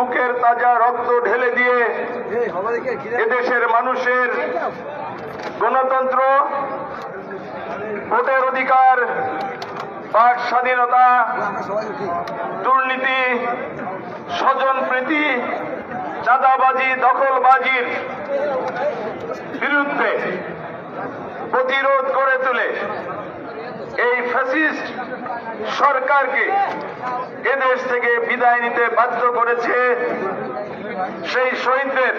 বুকের তাজা রক্ত ঢেলে দিয়ে এদেশের মানুষের গণতন্ত্র, ভোটের অধিকার বাক স্বাধীনতা, দুর্নীতি, স্বজন প্রীতি, চাঁদাবাজি, দখলবাজির বিরুদ্ধে প্রতিরোধ করে তুলে এই ফ্যাসিস্ট সরকারকে এদেশ থেকে বিদায় নিতে বাধ্য করেছে সেই শহীদদের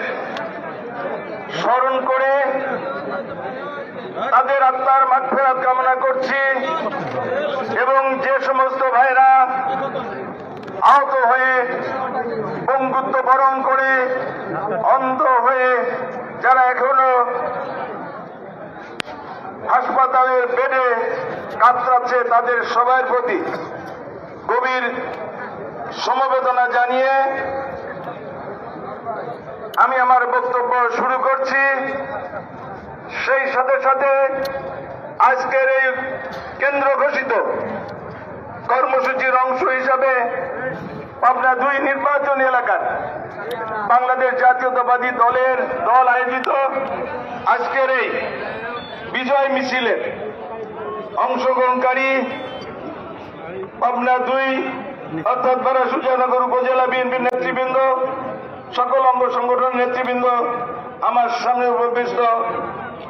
স্মরণ করে তাদের আত্মার মাগফেরাত কামনা করছি এবং যে সমস্ত ভাইরা আহত হয়ে বঙ্গুত্ব বরণ করে অন্ধ হয়ে যারা এখনও হাসপাতালের বেডে কাতরাচ্ছে তাদের সবার প্রতি গভীর সমবেদনা জানিয়ে আমি আমার বক্তব্য শুরু করছি। সেই সাথে সাথে আজকের এই কেন্দ্র ঘোষিত কর্মসূচির অংশ হিসাবে পাবনা দুই নির্বাচন এলাকার বাংলাদেশ জাতীয়তাবাদী দলের দল আয়োজিত আজকের এই বিজয় মিছিলের অংশগ্রহণকারী পাবনা দুই, অর্থাৎ বারা সুজানগর উপজেলা বিএনপির নেতৃবৃন্দ, সকল অঙ্গ সংগঠনের নেতৃবৃন্দ, আমার সামনে উপবিষ্ট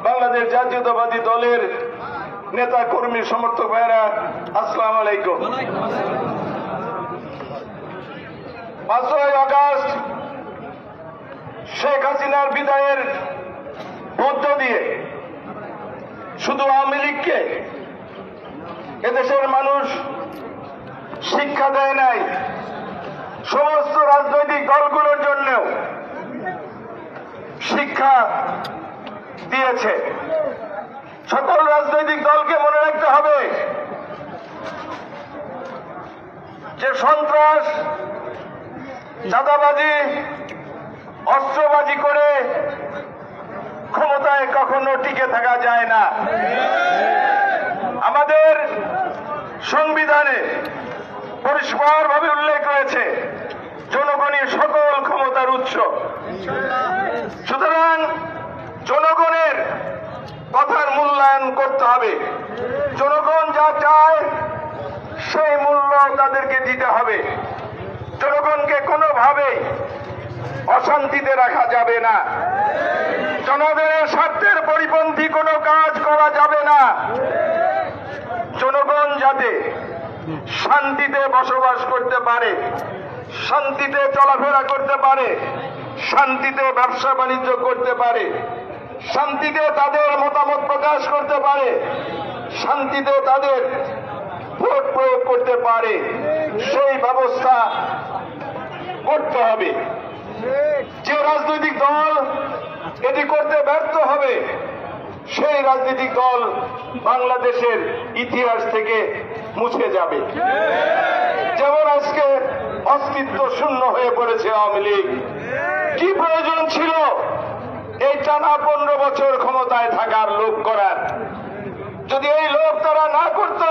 বাংলাদেশ জাতীয়তাবাদী দলের নেতা, কর্মী, সমর্থক ভাইরা আসসালাম আলাইকুম। পাঁচই আগস্ট শেখ হাসিনার বিদায়ের মধ্য দিয়ে শুধু আওয়ামী লীগকে এদেশের মানুষ শিক্ষা দেয় নাই। সমস্ত রাজনৈতিক দলগুলোর জন্যও শিক্ষা দিয়েছে। সকল রাজনৈতিক দলকে মনে রাখতে হবে যে সন্ত্রাস, চাঁদাবাজি, অস্ত্রবাজি করে ক্ষমতায় কখনো টিকে থাকা যায় না। আমাদের সংবিধানে পরিষ্কারভাবে উল্লেখ রয়েছে জনগণের সকল ক্ষমতার উৎস। সুতরাং জনগণের কথার মূল্যায়ন করতে হবে। জনগণ যা চায়, সেই মূল্য তাদেরকে দিতে হবে। জনগণকে কোনোভাবেই অশান্তিতে রাখা যাবে না। জনগণের স্বার্থের পরিপন্থী কোনো কাজ করা যাবে না। জনগণ যাতে শান্তিতে বসবাস করতে পারে, শান্তিতে চলাফেরা করতে পারে, শান্তিতে ব্যবসা বাণিজ্য করতে পারে, শান্তিতে তাদের মতামত প্রকাশ করতে পারে, শান্তিতে তাদের ভোট প্রয়োগ করতে পারে। সেই ব্যবস্থা করতে হবে। যে রাজনৈতিক দল এটি করতে ব্যর্থ হবে সেই রাজনৈতিক দল বাংলাদেশের ইতিহাস থেকে মুছে যাবে। যেমন আজকে অস্তিত্ব শূন্য হয়ে পড়েছে আওয়ামী লীগ। কি প্রয়োজন ছিল? এই টানা পনেরো বছর ক্ষমতায় থাকার লোভ করার। যদি এই লোভ তারা না করত,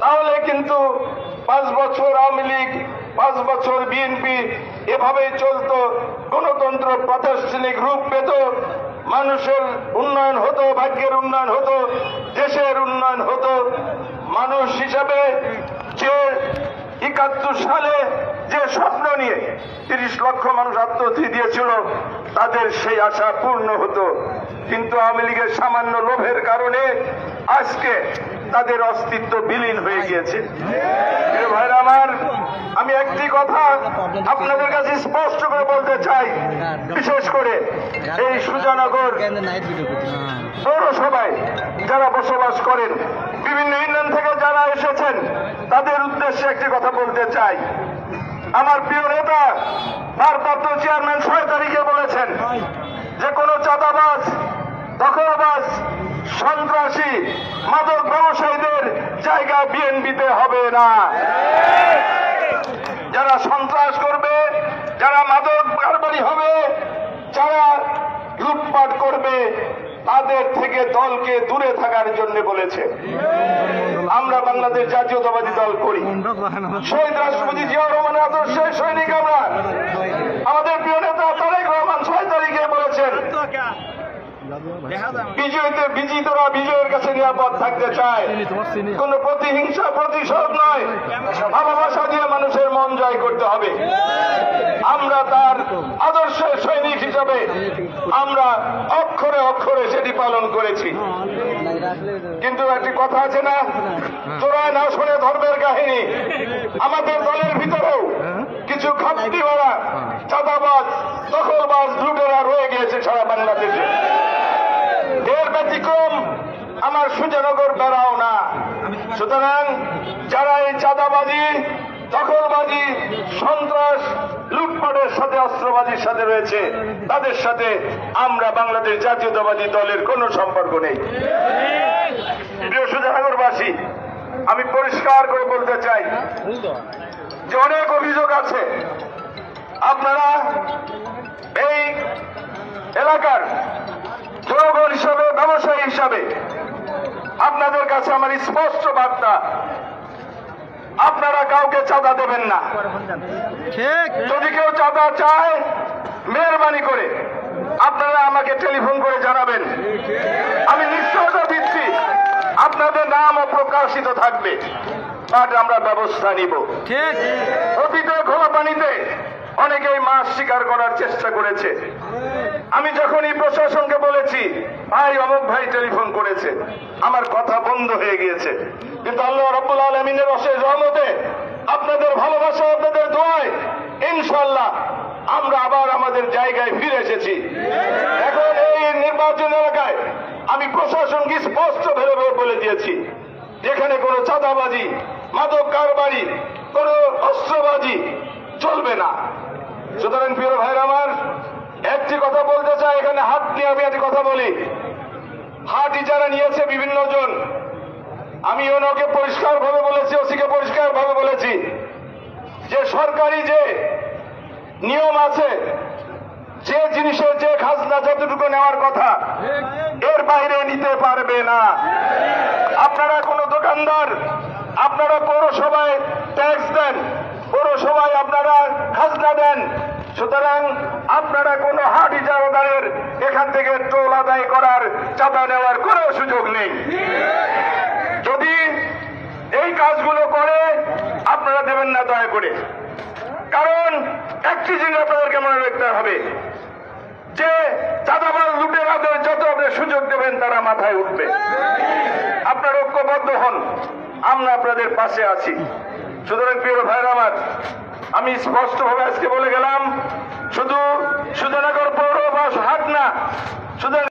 তাহলে কিন্তু পাঁচ বছর আওয়ামী লীগ, পাঁচ বছর বিএনপি এভাবেই চলতো। গণতন্ত্র প্রাতিষ্ঠানিক রূপ পেত। মানুষের উন্নয়ন হতো, ভাগ্যের উন্নয়ন হতো, দেশের উন্নয়ন হতো। মানুষ হিসাবে যে একাত্তর সালে যে স্বপ্ন নিয়ে তিরিশ লক্ষ মানুষ আত্মহত্যা দিয়েছিল, তাদের সেই আশা পূর্ণ হতো। কিন্তু আওয়ামী লীগের সামান্য লোভের কারণে আজকে তাদের অস্তিত্ব বিলীন হয়ে গিয়েছে। আমার, আমি একটি কথা আপনাদের কাছে স্পষ্ট করে বলতে চাই। বিশেষ করে এই সুজানগর পৌরসভায় যারা বসবাস করেন, বিভিন্ন ইউনিয়ন থেকে যারা এসেছেন, তাদের উদ্দেশ্যে একটি কথা বলতে চাই। আমার প্রিয় নেতা, ভারপ্রাপ্ত চেয়ারম্যান ছয় তারিখে বলেছেন যে কোনো চাঁদাবাজ দখলবাজ সন্ত্রাসী মাদক ব্যবসায়ীদের জায়গা বিএনপিতে হবে না। যারা সন্ত্রাস করবে, যারা মাদক কারবারি হবে, যারা লুটপাট করবে, তাদের থেকে দলকে দূরে থাকার জন্য বলেছে। আমরা বাংলাদেশ জাতীয়তাবাদী দল করি। শহীদ রাষ্ট্রপতি জিয়া রহমানের আদর্শের সৈনিক আমরা। বিজয়ীতে বিজিতরা বিজয়ের কাছে নিরাপদ থাকতে চায়। কোন প্রতিহিংসা প্রতিশোধ নয়। ভালোবাসা দিয়ে মানুষের মন জয় করতে হবে। আমরা তার আদর্শের সৈনিক হিসাবে আমরা অক্ষরে অক্ষরে সেটি পালন করেছি। কিন্তু একটি কথা আছে না? তোরায় না শুনে ধর্মের কাহিনী। আমাদের দলের ভিতরেও কিছু খাপ্তিওয়ালা চাঁদাবাজ দখলবাজ লুটেরা রয়ে গিয়েছে সারা বাংলাদেশে। আমার সুজানগর বেড়াও না। সুতরাং যারা এই চাঁদাবাজি, দখলবাজি, সন্ত্রাস, লুটপাটের সাথে অস্ত্রবাদীর সাথে রয়েছে, তাদের সাথে আমরা বাংলাদেশ জাতীয়তাবাদী দলের কোনো সম্পর্ক নেই। প্রিয় সুজানগরবাসী, আমি পরিষ্কার করে বলতে চাই যে অনেক অভিযোগ আছে। আপনারা এই এলাকার জনগণ হিসাবে, ব্যবসায়ী হিসাবে আপনাদের কাছে আমার স্পষ্ট বার্তা। আপনারা কাউকে চাঁদা দেবেন না। যদি কেউ চাঁদা চায় মেহরবানি করে আপনারা আমাকে টেলিফোন করে জানাবেন। আমি নিশ্চয়তা দিচ্ছি আপনাদের নাম প্রকাশিত থাকবে। তার আমরা ব্যবস্থা নিব। ঠিক। অতীতে খোলা পানিতে অনেকেই মাছ শিকার করার চেষ্টা করেছে। আমি যখনই প্রশাসনকে বলেছি ভাই অমুক ভাই টেলিফোন করেছে। আমার কথা বন্ধ হয়ে গিয়েছে। কিন্তু আল্লাহ রব্বুল আলমিনের অশেষ রহমতে আপনাদের ভালোবাসা, আপনাদের দোয়ায় ইনশাল্লাহ আমরা আবার আমাদের জায়গায় ফিরে এসেছি। এখন এই নির্বাচন এলাকায় আমি প্রশাসনকে স্পষ্ট ভেবে বলে দিয়েছি, যেখানে কোনো চাঁদাবাজি, মাদক কারবারি, কোনো অস্ত্রবাজি চলবে না। সুতরাং প্রিয় ভাইর আমার একটি কথা বলতে চাই, এখানে হাত নিয়ে আমি একটি কথা বলি। হাতই যারা নিয়েছে বিভিন্ন জন, আমি ওনাকে পরিষ্কার ভাবে বলেছি, ওসিকে পরিষ্কার ভাবে বলেছি, যে সরকারি যে নিয়ম আছে, যে জিনিসের যে খাজনা যতটুকু নেওয়ার কথা, এর বাইরে নিতে পারবে না। আপনারা কোনো দোকানদার, আপনারা পৌরসভায় ট্যাক্স দেন, পৌরসভায় আপনারা খাজনা দেন সুতরাং আপনারা কোনো হাট ইজারাদারের এখান থেকে টোল আদায় করার চাঁদা নেওয়ার কোনো সুযোগ নেই। যদি এই কাজগুলো করে, আপনারা দেবেন না দয়া করে। কারণ একটি জিনিস আপনাদেরকে মনে রাখতে হবে, যে চাঁদাবাজ লুটেরাদের যত আপনি সুযোগ দেবেন, তারা মাথায় উঠবে। আপনার ঐক্যবদ্ধ হন, আমরা আপনাদের পাশে আছি। সুতরাং প্রিয় ভাইরা আমার আমি স্পষ্টভাবে আজকে বলে গেলাম শুধু সুজানগর পৌর হাত হাট না শুধু